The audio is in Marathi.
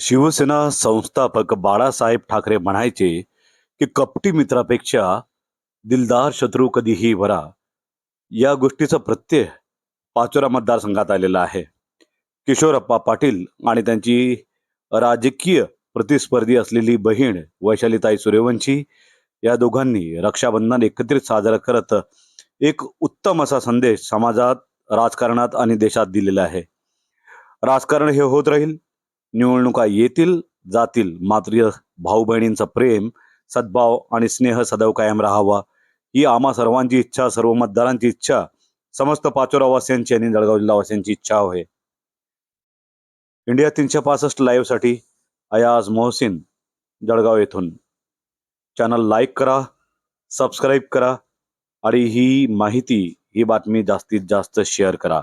शिवसेना संस्थापक बाळासाहेब ठाकरे म्हणायचे की कपटी मित्रापेक्षा दिलदार शत्रू कधीही वरा. या गोष्टीचा प्रत्यय पाचोरा मतदारसंघात आलेला आहे. किशोरप्पा पाटील आणि त्यांची राजकीय प्रतिस्पर्धी असलेली बहीण वैशालीताई सूर्यवंशी या दोघांनी रक्षाबंधन एकत्रित साजरा करत एक उत्तम असा संदेश समाजात राजकारणात आणि देशात दिलेला आहे. राजकारण हे होत राहील. निवडणुका येतील जातील. मात्र भाऊ बहिणींचं प्रेम सद्भाव आणि स्नेह सदैव कायम राहावा ही आम्हा सर्वांची इच्छा सर्व मतदारांची इच्छा समस्त पाचोरावासियांची आणि जळगाव जिल्हावासियांची इच्छा होय इंडिया तीनशे पासष्ट लाईव्हसाठी अयाज मोहसिन जळगाव येथून. चॅनल लाईक करा सबस्क्राईब करा आणि ही माहिती ही बातमी जास्तीत जास्त शेअर करा.